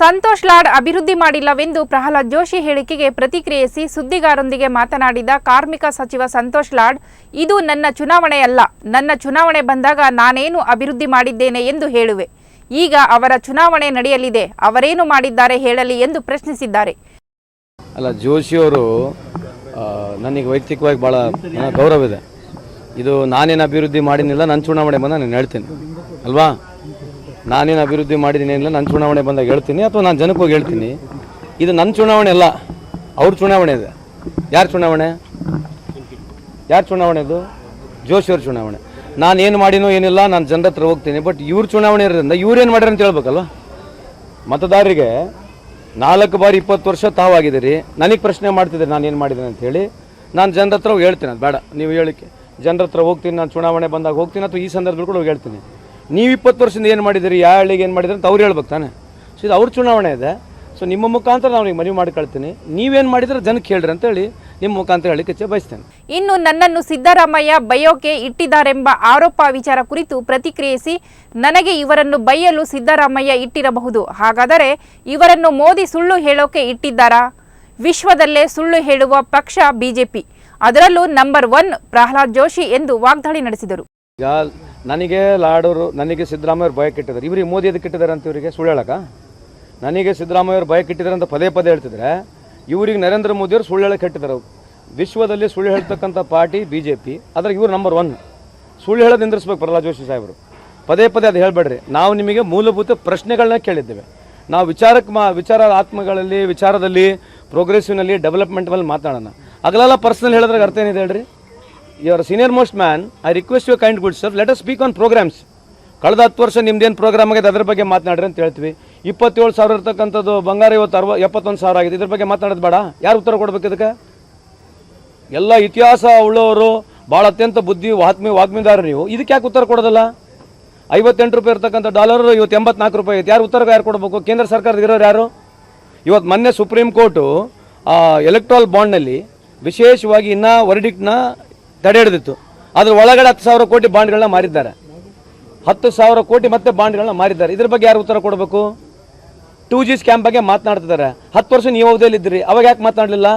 ಸಂತೋಷ್ ಲಾಡ್ ಅಭಿವೃದ್ಧಿ ಮಾಡಿಲ್ಲವೆಂದು ಪ್ರಹ್ಲಾದ್ ಜೋಶಿ ಹೇಳಿಕೆಗೆ ಪ್ರತಿಕ್ರಿಯಿಸಿ ಸುದ್ದಿಗಾರರೊಂದಿಗೆ ಮಾತನಾಡಿದ ಕಾರ್ಮಿಕ ಸಚಿವ ಸಂತೋಷ್ ಲಾಡ್, ಇದು ನನ್ನ ಚುನಾವಣೆಯಲ್ಲ ನನ್ನ ಚುನಾವಣೆ ಬಂದಾಗ ನಾನೇನು ಅಭಿವೃದ್ಧಿ ಮಾಡಿದ್ದೇನೆ ಎಂದು ಹೇಳುವೆ. ಈಗ ಅವರ ಚುನಾವಣೆ ನಡೆಯಲಿದೆ. ಅವರೇನು ಮಾಡಿದ್ದಾರೆ ಹೇಳಲಿ ಎಂದು ಪ್ರಶ್ನಿಸಿದ್ದಾರೆ. ಅಲ್ಲ ಜೋಶಿಯವರು ನನಗೆ ವೈಯಕ್ತಿಕವಾಗಿ ಭಾಳ ಗೌರವ ಇದೆ. ಇದು ನಾನೇನು ಅಭಿವೃದ್ಧಿ ಮಾಡಿನಿಲ್ಲ, ನನ್ನ ಚುನಾವಣೆ ಬಂದ ನಾನು ಹೇಳ್ತೇನೆ. ಅಲ್ವಾ? ನಾನೇನು ಅಭಿವೃದ್ಧಿ ಮಾಡಿದ್ದೀನಿ ಇಲ್ಲ ನನ್ನ ಚುನಾವಣೆ ಬಂದಾಗ ಹೇಳ್ತೀನಿ ಅಥವಾ ನಾನು ಜನಕ್ಕೆ ಹೋಗಿ ಹೇಳ್ತೀನಿ. ಇದು ನನ್ನ ಚುನಾವಣೆ ಅಲ್ಲ, ಅವ್ರ ಚುನಾವಣೆ ಇದೆ. ಯಾರ ಚುನಾವಣೆ? ಯಾರ ಚುನಾವಣೆ ಇದು? ಜೋಶಿಯವ್ರ ಚುನಾವಣೆ. ನಾನು ಏನು ಮಾಡಿನೋ ಏನಿಲ್ಲ, ನಾನು ಜನರ ಹತ್ರ ಹೋಗ್ತೀನಿ ಬಟ್ ಇವ್ರ ಚುನಾವಣೆ ಇರೋದ್ರಿಂದ ಇವ್ರೇನು ಮಾಡ್ಯಾರ ಅಂತ ಹೇಳ್ಬೇಕಲ್ವ? ಮತದಾರರಿಗೆ ನಾಲ್ಕು ಬಾರಿ ಇಪ್ಪತ್ತು ವರ್ಷ ತಾವಾಗಿದ್ದೀರಿ, ನನಗೆ ಪ್ರಶ್ನೆ ಮಾಡ್ತಿದ್ದೀರಿ ನಾನು ಏನು ಮಾಡಿದ್ದೀನಿ ಅಂತ ಹೇಳಿ, ನಾನು ಜನರ ಹತ್ರ ಹೇಳ್ತೀನಿ, ಅದು ಬೇಡ, ನೀವು ಹೇಳಿಕೆ ಜನರ ಹತ್ರ ಹೋಗ್ತೀನಿ, ನಾನು ಚುನಾವಣೆ ಬಂದಾಗ ಹೋಗ್ತೀನಿ, ಅಥವಾ ಈ ಸಂದರ್ಭದಲ್ಲಿ ಕೂಡ ಹೋಗಿ ಹೇಳ್ತೀನಿ. ನೀವು ಇಪ್ಪತ್ತು ವರ್ಷದಿಂದ ಏನು ಮಾಡಿದ್ದೀರಿ ಯಾವ ಹಳ್ಳಿಗೆ ಏನು ಮಾಡಿದ್ರಿ ಅಂತ ಅವ್ರು ಹೇಳ್ಬೇಕು ತಾನೆ. ಸೊ ಇದು ಅವ್ರ ಚುನಾವಣೆ ಇದೆ. ಸೊ ನಿಮ್ಮ ಮುಖಾಂತರ ನಾವು ಮನವಿ ಮಾಡ್ಕೊಳ್ತೀನಿ. ನೀವೇನು ಮಾಡಿದ್ರೆ ಜನಕ್ಕೆ ಹೇಳ್ರಿ ಅಂತೇಳಿ ನಿಮ್ಮ ಮುಖಾಂತರ ಹೇಳಿಕ್ಕೆ ಬಯಸ್ತೇನೆ. ಇನ್ನು ನನ್ನನ್ನು ಸಿದ್ದರಾಮಯ್ಯ ಬಯೋಕೆ ಇಟ್ಟಿದ್ದಾರೆಂಬ ಆರೋಪ ವಿಚಾರ ಕುರಿತು ಪ್ರತಿಕ್ರಿಯಿಸಿ ನನಗೆ ಇವರನ್ನು ಬೈಯಲು ಸಿದ್ದರಾಮಯ್ಯ ಇಟ್ಟಿರಬಹುದು. ಹಾಗಾದರೆ ಇವರನ್ನು ಮೋದಿ ಸುಳ್ಳು ಹೇಳೋಕೆ ಇಟ್ಟಿದ್ದಾರಾ? ವಿಶ್ವದಲ್ಲೇ ಸುಳ್ಳು ಹೇಳುವ ಪಕ್ಷ ಬಿಜೆಪಿ. ಅದರಲ್ಲೂ ನಂಬರ್ ಒನ್ ಪ್ರಹ್ಲಾದ್ ಜೋಶಿ ಎಂದು ವಾಗ್ದಾಳಿ ನಡೆಸಿದರು. ಈಗ ನನಗೆ ಲಾಡೂರು, ನನಗೆ ಸಿದ್ದರಾಮಯ್ಯವ್ರು ಭಯ ಕೆಟ್ಟಿದ್ದಾರೆ. ಇವರಿಗೆ ಮೋದಿ ಅದಕ್ಕೆ ಇಟ್ಟಿದ್ದಾರೆ ಅಂತ ಇವರಿಗೆ ಸುಳ್ಳು ಹೇಳಕ ನನಗೆ ಸಿದ್ದರಾಮಯ್ಯವ್ರು ಭಯ ಕೆಟ್ಟಿದ್ದಾರೆ ಅಂತ ಪದೇ ಪದೇ ಹೇಳ್ತಿದ್ರೆ, ಇವರಿಗೆ ನರೇಂದ್ರ ಮೋದಿಯವರು ಸುಳ್ಳು ಹೇಳಕ್ಕೆ ಅವ್ರು. ವಿಶ್ವದಲ್ಲಿ ಸುಳ್ಳು ಹೇಳ್ತಕ್ಕಂಥ ಪಾರ್ಟಿ ಬಿ ಜೆ ಪಿ ಆದರೆ ಇವರು ನಂಬರ್ ಒನ್ ಸುಳ್ಳು ಹೇಳೋದು ನಿಂದ್ರಿಸ್ಬೇಕು ಪ್ರಹ್ಲಾದ್ ಜೋಶಿ ಸಾಹೇಬರು. ಪದೇ ಪದೇ ಅದು ಹೇಳಬೇಡ್ರಿ. ನಾವು ನಿಮಗೆ ಮೂಲಭೂತ ಪ್ರಶ್ನೆಗಳನ್ನ ಕೇಳಿದ್ದೇವೆ. ನಾವು ವಿಚಾರಕ್ಕೆ ಮಾ, ವಿಚಾರ ಆತ್ಮಗಳಲ್ಲಿ, ವಿಚಾರದಲ್ಲಿ ಪ್ರೋಗ್ರೆಸಿವ್ನಲ್ಲಿ ಡೆವಲಪ್ಮೆಂಟ್ ಮೇಲೆ ಮಾತಾಡೋಣ. ಅಗಲೆಲ್ಲ ಪರ್ಸ್ನಲ್ ಹೇಳಿದ್ರಾಗ ಅರ್ಥ ಏನಿದೆ ಹೇಳ್ರಿ? Your senior most man I request you kind good sir let us speak on programs ಕಳೆದ ಹತ್ತು ವರ್ಷ ನಿಮ್ದೇನು ಪ್ರೋಗ್ರಾಮ್ ಆಗಿದೆ? ಅದ್ರ ಬಗ್ಗೆ ಮಾತನಾಡ್ರಿ ಅಂತ ಹೇಳ್ತೀವಿ. ಇಪ್ಪತ್ತೇಳು ಸಾವಿರ ಇರ್ತಕ್ಕಂಥದ್ದು ಬಂಗಾರ ಇವತ್ತು ಅರವ ಎಪ್ಪತ್ತೊಂದು ಸಾವಿರ ಆಗಿದೆ. ಇದ್ರ ಬಗ್ಗೆ ಮಾತನಾಡೋದು ಬೇಡ. ಯಾರು ಉತ್ತರ ಕೊಡ್ಬೇಕು ಇದಕ್ಕೆ? ಎಲ್ಲ ಇತಿಹಾಸ ಉಳ್ಳವರು ಭಾಳ ಅತ್ಯಂತ ಬುದ್ಧಿ ವಾತ್ಮಿ ವಾಗ್ಮಿದಾರ ನೀವು. ಇದಕ್ಕೆ ಯಾಕೆ ಉತ್ತರ ಕೊಡೋದಲ್ಲ? ಐವತ್ತೆಂಟು ರೂಪಾಯಿ ಇರ್ತಕ್ಕಂಥ ಡಾಲರ್ ಇವತ್ತು ಎಂಬತ್ನಾಲ್ಕು ರೂಪಾಯಿ ಐತೆ. ಯಾರು ಉತ್ತರ ಯಾರು ಕೊಡಬೇಕು? ಕೇಂದ್ರ ಸರ್ಕಾರದ ಇರೋರು ಯಾರು? ಇವತ್ತು ಮೊನ್ನೆ ಸುಪ್ರೀಂ ಕೋರ್ಟು ಎಲೆಕ್ಟ್ರಾಲ್ ಬಾಂಡ್ನಲ್ಲಿ ವಿಶೇಷವಾಗಿ ಇನ್ನೂ ವರ್ಡಿಕ್ಟ್ನ ತಡೆ ಹಿಡಿದಿತ್ತು. ಅದ್ರ ಒಳಗಡೆ ಹತ್ತು ಸಾವಿರ ಕೋಟಿ ಬಾಂಡ್ಗಳನ್ನ ಮಾರಿದ್ದಾರೆ. ಹತ್ತು ಸಾವಿರ ಕೋಟಿ ಮತ್ತೆ ಬಾಂಡ್ಗಳನ್ನ ಮಾರಿದ್ದಾರೆ. ಇದ್ರ ಬಗ್ಗೆ ಯಾರು ಉತ್ತರ ಕೊಡಬೇಕು? ಟೂ ಜಿ ಸ್ಕ್ಯಾಮ್ ಬಗ್ಗೆ ಮಾತನಾಡ್ತಿದ್ದಾರೆ. ಹತ್ತು ವರ್ಷ ನೀವು ಅವಧಿಯಲ್ಲಿ ಇದ್ರಿ ಅವಾಗ ಯಾಕೆ ಮಾತನಾಡಲಿಲ್ಲ?